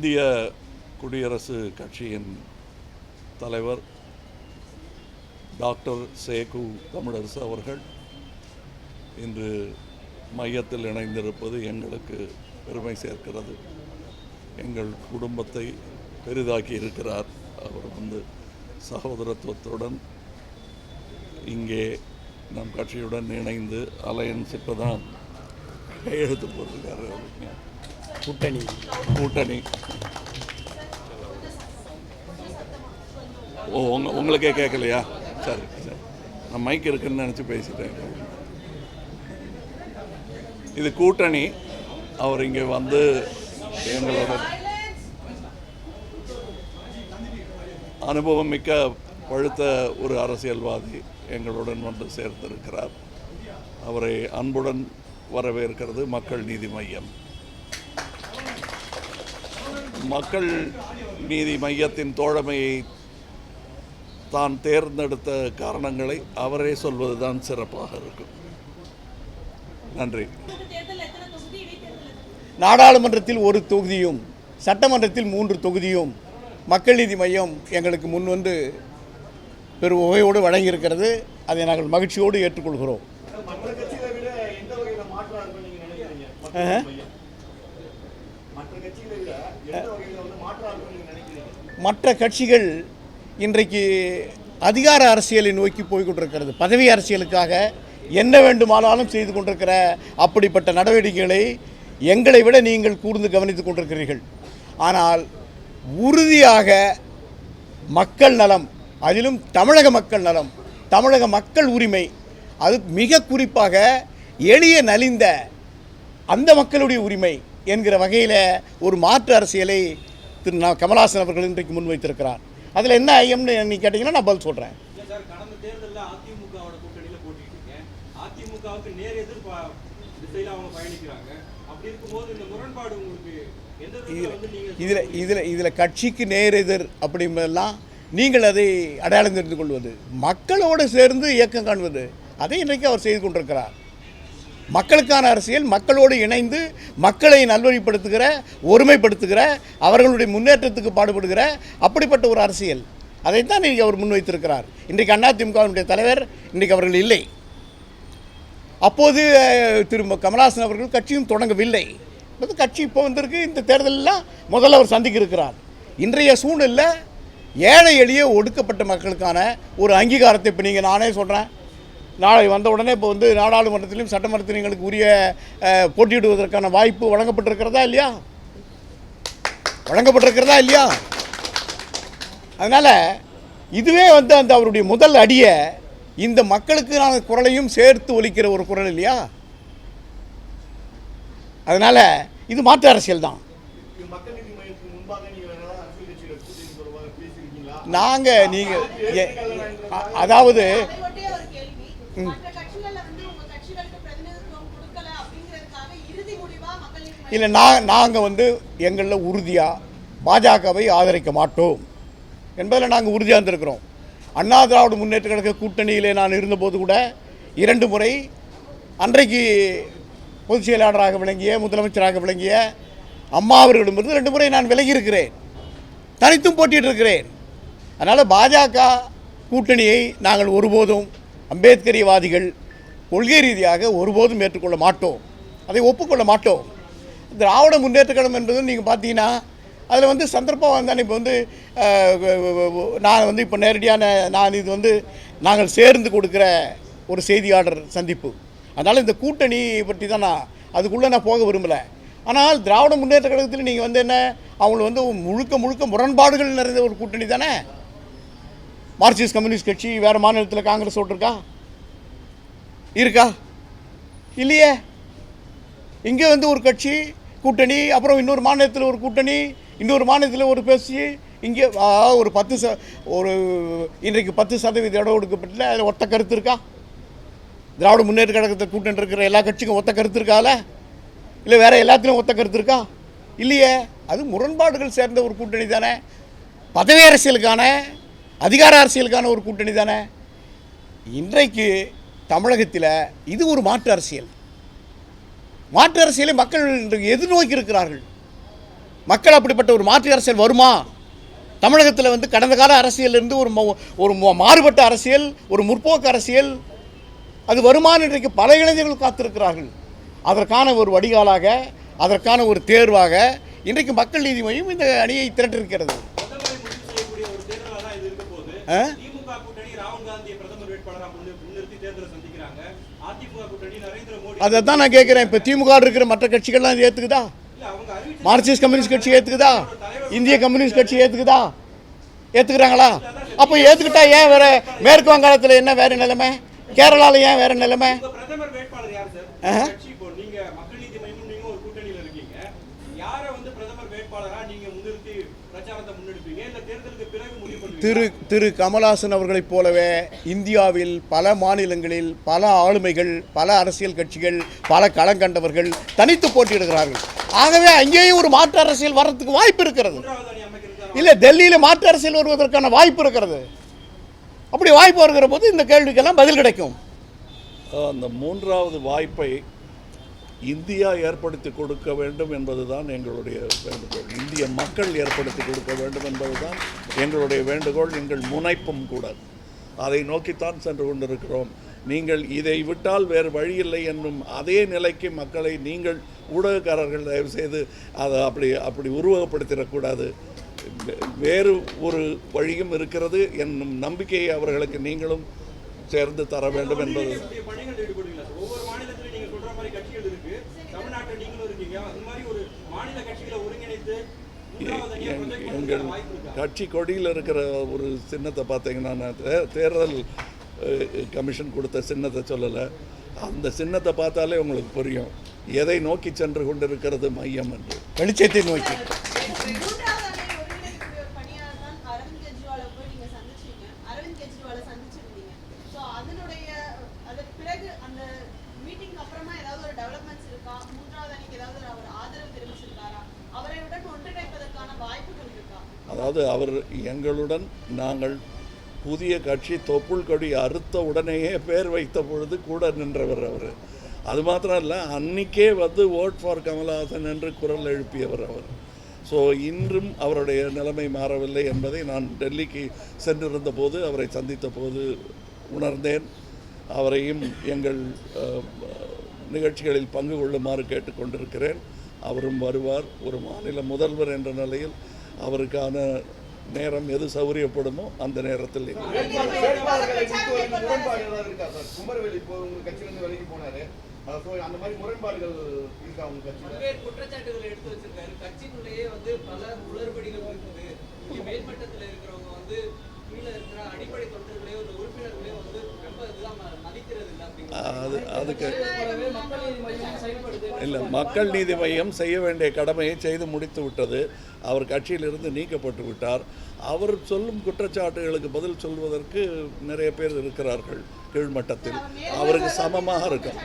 இந்திய குடியரசு கட்சியின் தலைவர் டாக்டர் சேகு தமிழரசு அவர்கள் இன்று மையத்தில் இணைந்திருப்பது எங்களுக்கு பெருமை சேர்க்கிறது. எங்கள் குடும்பத்தை பெரிதாக்கி இருக்கிறார் அவர் வந்து சகோதரத்துவத்துடன் இங்கே நம் கட்சியுடன் இணைந்து அலையன்ஸ் இப்போ தான் கையெழுத்து போட்டிருக்காரு. கூட்டணி. கூட்டணி. ஓ உங்க உங்களுக்கே கேட்கலையா சரி சரி. நான் மைக் இருக்குன்னு நினச்சி பேசிட்டேன். இது கூட்டணி. அவர் இங்கே வந்து எங்களோட அனுபவம் மிக்க பழுத்த ஒரு அரசியல்வாதி எங்களுடன் வந்து சேர்ந்திருக்கிறார். அவரை அன்புடன் வரவேற்கிறது மக்கள் நீதி மையம். மக்கள் நீதி மையத்தின் தோழமையை தான் தேர்ந்தெடுத்த காரணங்களை அவரே சொல்வதுதான் சிறப்பாக இருக்கும். நன்றி. நாடாளுமன்றத்தில் ஒரு தொகுதியும் சட்டமன்றத்தில் மூன்று தொகுதியும் மக்கள் நீதி மையம் எங்களுக்கு முன் வந்து பெரும் உகையோடு வழங்கியிருக்கிறது. அதை நாங்கள் மகிழ்ச்சியோடு ஏற்றுக்கொள்கிறோம் மற்ற கட்சிகளை விட எந்த வகையில மாற்றா இருக்கும் நீங்க நினைக்கிறீங்க மக்கள் ஆஹா. மையம். மற்ற கட்சிகளை விட எந்த வகையில வந்து மற்ற கட்சிகள் இன்றைக்கு அதிகார அரசியலை நோக்கி போய் கொண்டிருக்கிறது பதவி அரசியலுக்காக என்ன வேண்டுமானாலும் செய்து கொண்டிருக்கிற அப்படிப்பட்ட நடவடிக்கைகளை எங்களை விட நீங்கள் கூர்ந்து கவனித்துக் கொண்டிருக்கிறீர்கள். ஆனால் உறுதியாக மக்கள் நலம் அதிலும் தமிழக மக்கள் நலம் தமிழக மக்கள் உரிமை அது மிக குறிப்பாக எளிய நலிந்த அந்த மக்களுடைய உரிமை என்கிற வகையில் ஒரு மாற்று அரசியலை திரு நா- கமலஹாசன் அவர்கள் இன்றைக்கு முன்வைத்திருக்கிறார். அதில் என்ன ஐயம்னு நீ கேட்டிங்கன்னா நான் பதில் சொல்கிறேன் இதில் இதில் இதில் கட்சிக்கு நேர் எதிர் அப்படின்றதெல்லாம் நீங்கள் அதை அடையாளம் தெரிந்து கொள்வது மக்களோடு சேர்ந்து இயக்கம் காண்பது அதை இன்றைக்கு அவர் செய்து கொண்டிருக்கிறார். மக்களுக்கான அரசியல் மக்களோடு இணைந்து மக்களை நல்வழிப்படுத்துகிற ஒருமைப்படுத்துகிற அவர்களுடைய முன்னேற்றத்துக்கு பாடுபடுகிற அப்படிப்பட்ட ஒரு அரசியல். அதைத்தான் இன்றைக்கு அவர் முன்வைத்திருக்கிறார். இன்றைக்கு அதிமுகவினுடைய தலைவர் இன்றைக்கு அவர்கள் இல்லை. அப்போது அஹ், திரு அவர்கள் கட்சியும் தொடங்கவில்லை. கட்சி இப்போ வந்திருக்கு. இந்த தேர்தலெல்லாம் முதல்ல அவர் சந்திக்க இருக்கிறார் இன்றைய சூழ்நிலை ஏழை எளிய ஒடுக்கப்பட்ட மக்களுக்கான ஒரு அங்கீகாரத்தை இப்போ நீங்கள் நானே சொல்கிறேன் நாளை வந்த உடனே இப்போ வந்து நாடாளுமன்றத்திலும் சட்டமன்றத்திலும் எங்களுக்கு உரிய போட்டியிடுவதற்கான வாய்ப்பு வழங்கப்பட்டிருக்கிறதா இல்லையா? வழங்கப்பட்டிருக்கிறதா இல்லையா? அதனால் இதுவே வந்து அந்த அவருடைய முதல் அடியை இந்த மக்களுக்கான குரலையும் சேர்த்து ஒலிக்கிற ஒரு குரல் இல்லையா? அதனால் இது மாற்று அரசியல் தான். நாங்கள் நீங்கள் அதாவது இல்லை நான் நாங்கள் வந்து எங்களில் உறுதியாக பாஜகவை ஆதரிக்க மாட்டோம். என்பதில் நாங்கள் உறுதியாக இருந்திருக்கிறோம். அண்ணா திராவிட முன்னேற்ற கழக கூட்டணியிலே நான் இருந்தபோது கூட இரண்டு முறை அன்றைக்கு பொதுச் செயலாளராக விளங்கிய முதலமைச்சராக விளங்கிய அம்மா அவர்களிடமிருந்து ரெண்டு முறை நான் விலகி இருக்கிறேன் தனித்தும் போட்டிட்டு இருக்கிறேன் அதனால் பாஜக கூட்டணியை நாங்கள் ஒருபோதும் அம்பேத்கரியவாதிகள் கொள்கை ரீதியாக ஒருபோதும் ஏற்றுக்கொள்ள மாட்டோம். அதை ஒப்புக்கொள்ள மாட்டோம். திராவிட முன்னேற்ற கழகம் என்பது நீங்கள் பார்த்தீங்கன்னா அதில் வந்து சந்தர்ப்பம் வந்தானே இப்போ வந்து நான் வந்து இப்போ நேரடியான நான் இது வந்து நாங்கள் சேர்ந்து கொடுக்குற ஒரு செய்தியாளர் சந்திப்பு. அதனால் இந்த கூட்டணி பற்றி தான் நான் அதுக்குள்ளே நான் போக விரும்பலை. ஆனால் திராவிட முன்னேற்ற கழகத்தில் நீங்கள் வந்து என்ன அவங்களை வந்து முழுக்க முழுக்க முரண்பாடுகள் நிறைந்த ஒரு கூட்டணி தானே? மார்க்சிஸ்ட் கம்யூனிஸ்ட் கட்சி வேறு மாநிலத்தில் காங்கிரஸ் ஓட்டிருக்கா? இருக்கா? இல்லையே. இங்கே வந்து ஒரு கட்சி கூட்டணி அப்புறம் இன்னொரு மாநிலத்தில் ஒரு கூட்டணி இன்னொரு மாநிலத்தில் ஒரு பேசி இங்கே ஒரு பத்து ச ஒரு இன்றைக்கு பத்து சதவீத இடம் ஒடுக்கப்பட்டல அதில் ஒத்த கருத்து இருக்கா? திராவிட முன்னேற்ற கழகத்தை கூட்டணி இருக்கிற எல்லா கட்சிக்கும் ஒத்த கருத்து இருக்கால? இல்லை வேறு எல்லாத்துலேயும் ஒத்த கருத்து இருக்கா? இல்லையே. அது முரண்பாடுகள் சேர்ந்த ஒரு கூட்டணி தானே. பதவி அரசியலுக்கான அதிகார அரசியலுக்கான ஒரு கூட்டணி தானே? இன்றைக்கு தமிழகத்தில் இது ஒரு மாற்று அரசியல். மாற்று அரசியலை மக்கள் இன்றைக்கு எதிர்நோக்கி இருக்கிறார்கள்? மக்கள் அப்படிப்பட்ட ஒரு மாற்று அரசியல் வருமா? தமிழகத்தில் வந்து கடந்த கால அரசியலிருந்து ஒரு ஒரு மாறுபட்ட அரசியல் ஒரு முற்போக்கு அரசியல் அது வருமானம் இன்றைக்கு பல இளைஞர்கள் காத்திருக்கிறார்கள். அதற்கான ஒரு வடிகாலாக அதற்கான ஒரு தேர்வாக இன்றைக்கு மக்கள் நீதி மையம் இந்த அணியை திரட்டிருக்கிறது அதை தான் நான் கேட்குறேன். இப்போ திமுக இருக்கிற மற்ற கட்சிகள்லாம் இது ஏற்றுக்குதா மார்க்சிஸ்ட் கம்யூனிஸ்ட் கட்சி ஏற்றுக்குதா இந்திய கம்யூனிஸ்ட் கட்சி ஏற்றுக்குதா ஏற்றுக்கிறாங்களா அப்போ ஏற்றுக்கிட்டா ஏன் வேற மேற்கு வங்காளத்தில் என்ன வேற நிலைமை? கேரளாவில் ஏன் வேற நிலைமை உங்க பிரதமர் வேட்பாளர் யார் சார் ஆஹா. கட்சி இப்போ நீங்க மக்கள் நீதி மையம் நீங்க ஒரு கூட்டணியில இருக்கீங்க யாரை வந்து பிரதமர் வேட்பாளரா நீங்க முன்னிறுத்தி பிரச்சாரத்தை முன்னெடுப்பீங்க இந்த தேர்தலுக்கு பிறகு முடிவு பண்ணுவீங்க திரு திரு கமல்ஹாசன் அவர்களைப் போலவே இந்தியாவில் பல மாநிலங்களில் பல ஆளுமைகள் பல அரசியல் கட்சிகள் பல களங்கண்டவர்கள் தனித்து போட்டியிடுகிறார்கள். ஆகவே அங்கேயும் ஒரு மாற்று அரசியல் வர்றதுக்கு வாய்ப்பு இருக்கிறது. இல்லை டெல்லியில் மாற்று அரசியல் வருவதற்கான வாய்ப்பு இருக்கிறது. அப்படி வாய்ப்பு வருகிற போது இந்த கேள்விக்கெல்லாம் பதில் கிடைக்கும். அந்த மூன்றாவது வாய்ப்பை இந்தியா ஏற்படுத்தி கொடுக்க வேண்டும் என்பதுதான் எங்களுடைய வேண்டுகோள். இந்திய மக்கள் ஏற்படுத்தி கொடுக்க வேண்டும் என்பதுதான் எங்களுடைய வேண்டுகோள். எங்கள் முனைப்பும் கூட. அதை நோக்கித்தான் சென்று கொண்டிருக்கிறோம். நீங்கள் இதை விட்டால் வேறு வழியில்லை என்னும் அதே நிலைக்கு மக்களை நீங்கள் ஊடகக்காரர்கள் தயவு செய்து அதை அப்படி அப்படி உருவகப்படுத்திடக்கூடாது வேறு ஒரு வழியும் இருக்கிறது. என்னும் நம்பிக்கையை அவர்களுக்கு நீங்களும் சேர்ந்து தர வேண்டும் என்பது ஒன்றிணைக்கக்கூடிய பணிகள் ஈடுபடுவீங்களா சார் ஒவ்வொரு மாநிலத்திலும் நீங்க சொல்ற மாதிரி கட்சிகள் இருக்கு தமிழ்நாட்டில் நீங்களும் இருக்கீங்க அது மாதிரி ஒரு மாநில கட்சிகளை ஒருங்கிணைத்து மூன்றாவது அணியா எங்- ப்ரொஜெக்ட் எங்கள் கட்சி கொடியில் இருக்கிற ஒரு சின்னத்தை பார்த்தீங்கன்னா நான் தே- தேர்தல் கமிஷன் கொடுத்த சின்னத்தை சொல்லலை. அந்த சின்னத்தை பார்த்தாலே உங்களுக்கு புரியும். எதை நோக்கி சென்று கொண்டிருக்கிறது மையம் என்று. வெளிச்சத்தை நோக்கி மூன்றாவது அணியை ஒருங்கிணைக்கக்கூடிய ஒரு பணியாக தான் அரவிந்த் கெஜ்ரிவாலை போய் நீங்க சந்திச்சீங்க அரவிந்த் கெஜ்ரிவாலை சந்திச்சிருந்தீங்க ஸோ அதனுடைய அதற்கு பிறகு அந்த மீட்டிங்க்கு அப்புறமா ஏதாவது ஒரு டெவலப்மெண்ட்ஸ் இருக்கா மூன்றாவது அணிக்கு ஏதாவது ஒரு அவர் ஆதரவு தெரிவிச்சிருக்காரா அவரையுடன் ஒன்றிணைப்பதற்கான வாய்ப்புகள் இருக்கா அதாவது அவர் எங்களுடன் நாங்கள் புதிய கட்சி தொப்புள் கொடி அறுத்த உடனேயே பேர் வைத்த பொழுது கூட நின்றவர் அவர். அது மாத்திரம் இல்லை அன்னைக்கே வந்து ஓட் ஃபார் கமலஹாசன் என்று குரல் எழுப்பியவர் அவர். ஸோ இன்றும் அவருடைய நிலைமை மாறவில்லை என்பதை நான் டெல்லிக்கு சென்றிருந்த போது அவரை சந்தித்த போது உணர்ந்தேன். அவரையும் எங்கள் நிகழ்ச்சிகளில் பங்கு கொள்ளுமாறு கேட்டுக்கொண்டிருக்கிறேன். அவரும் வருவார். ஒரு மாநில முதல்வர் என்ற நிலையில் அவருக்கான நேரம் எது சௌகரியப்படுமோ அந்த நேரத்தில். அது அதுக்கு போலவே மக்கள் நீதி மையம் செயல்படுது இல்லை மக்கள் நீதி மையம் செய்ய வேண்டிய கடமையை செய்து முடித்து விட்டது. அவர் கட்சியிலிருந்து நீக்கப்பட்டு விட்டார். அவர் சொல்லும் குற்றச்சாட்டுகளுக்கு பதில் சொல்வதற்கு நிறைய பேர் இருக்கிறார்கள் கீழ்மட்டத்தில். அவருக்கு சமமாக இருக்கும்.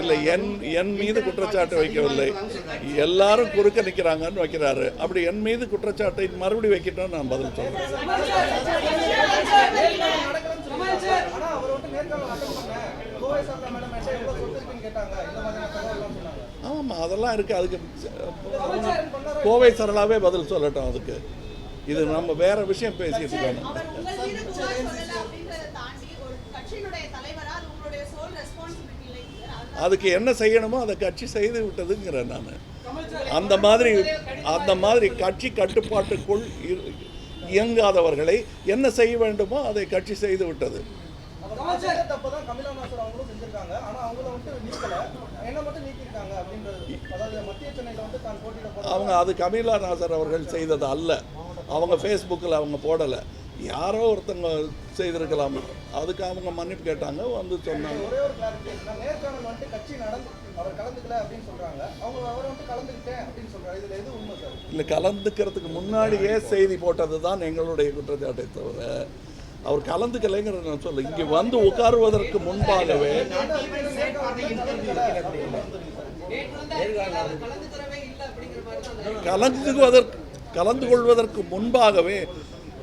இல்லை என் என் மீது குற்றச்சாட்டு வைக்கவில்லை. எல்லாரும் குறுக்க நிற்கிறாங்கன்னு வைக்கிறாரு. அப்படி என் மீது குற்றச்சாட்டை மறுபடி வைக்கிட்டோம் நான் பதில் சொல்றேன். ஆமாம் அதெல்லாம் இருக்குது அதுக்கு கோவை சரளாவே பதில் சொல்லட்டும் அதுக்கு. இது நம்ம வேற விஷயம் பேசிட்டு இருக்கோம். அவர் உங்கள் மீது புகார் சொல்லல அப்படின்றத தாண்டி ஒரு கட்சியினுடைய தலைவரா அது உங்களுடைய சோல் ரெஸ்பான்சிபிலிட்டி இல்லைங்க சார் அதனால அதுக்கு என்ன செய்யணுமோ அதை கட்சி செய்து விட்டதுங்கிறேன் நான். அந்த மாதிரி அந்த மாதிரி கட்சி கட்டுப்பாட்டுக்குள் இயங்காதவர்களை என்ன செய்ய வேண்டுமோ அதை கட்சி செய்து விட்டது. அவங்க அது கமீலா நாசர் அவர்கள் செய்தது அல்ல. அவங்க ஃபேஸ்புக்கில் அவங்க போடலை. யாரோ ஒருத்தங்க செய்திருக்கலாம். அதுக்கு அவங்க மன்னிப்பு கேட்டாங்க வந்து சொன்னாங்க. ஒரே ஒரு நேர்காணல் வந்துட்டு கட்சி நடந்து அவர் கலந்துக்கல அப்படின்னு சொல்றாங்க. அவங்க அவர் வந்து கலந்துக்கிட்டேன் அப்படின்னு சொல்றாரு. இதுல எது உண்மை சார்? இல்லை கலந்துக்கிறதுக்கு முன்னாடியே செய்தி போட்டது தான் எங்களுடைய குற்றச்சாட்டை தவிர அவர் கலந்துக்கலைங்கிறத நான் சொல்ல இங்கே வந்து உட்காருவதற்கு முன்பாகவே கலந்துக்குவதற்கு கலந்து கொள்வதற்கு முன்பாகவே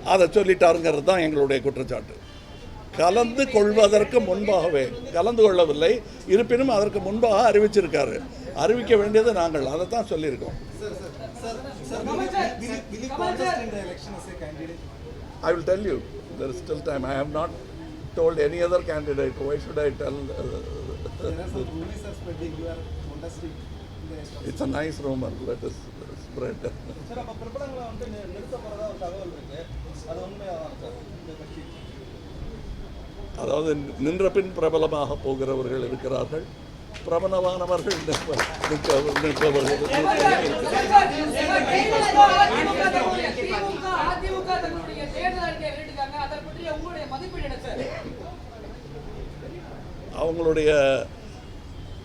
அதை சொல்லிட்டாருங்கிறது தான் எங்களுடைய குற்றச்சாட்டு கலந்து கொள்வதற்கு முன்பாகவே கலந்து கொள்ளவில்லை இருப்பினும் அதற்கு முன்பாக அறிவிச்சிருக்காரு அறிவிக்க வேண்டியது நாங்கள் அதை தான் சொல்லியிருக்கோம் I will tell you, there is still time. I have not told any other candidate. Why should I tell? Uh, it's a nice rumor. Let us spread. Sir அப்ப பிரபலங்களை வந்து நிறுத்த போறதா ஒரு தகவல் இருக்கு அது உண்மையாதான் சார் இந்த கட்சி அதாவது நின்ற பின் பிரபலமாக போகிறவர்கள் இருக்கிறார்கள் பிரபலமானவர்கள் நிற்பவர்கள் அவங்களுடைய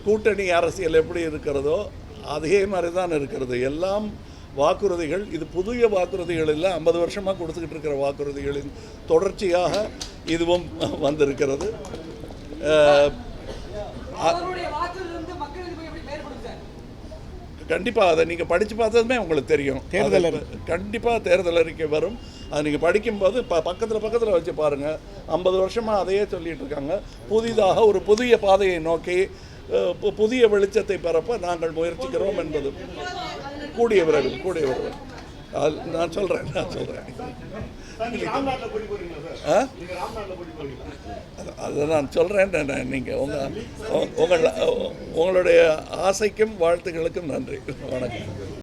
கூட்டணி அரசியல் எப்படி இருக்கிறதோ அதே மாதிரி தான் இருக்கிறது. எல்லாம் வாக்குறுதிகள் இது புதிய வாக்குறுதிகள் இல்லை ஐம்பது வருஷமாக கொடுத்துக்கிட்டு இருக்கிற வாக்குறுதிகளின் தொடர்ச்சியாக இதுவும் வந்திருக்கிறது. கண்டிப்பாக அதை நீங்கள் படித்து பார்த்ததுமே உங்களுக்கு தெரியும். தேர்தல் கண்டிப்பாக தேர்தல் அறிக்கை வரும். அதை நீங்கள் படிக்கும்போது ப பக்கத்தில் பக்கத்தில் வச்சு பாருங்கள் ஐம்பது வருஷமாக அதையே சொல்லிட்டு இருக்காங்க. புதிதாக ஒரு புதிய பாதையை நோக்கி புதிய வெளிச்சத்தை பரப்ப நாங்கள் முயற்சிக்கிறோம் என்பது. கூடிய விரைவில் கூடிய விரைவில். நான் சொல்கிறேன் நான் சொல்கிறேன் ஆ? அது- அதை நான் சொல்கிறேன் நீங்கள் உங்கள் உங்கள் உங்களுடைய ஆசைக்கும் வாழ்த்துக்களுக்கும் நன்றி. வணக்கம்.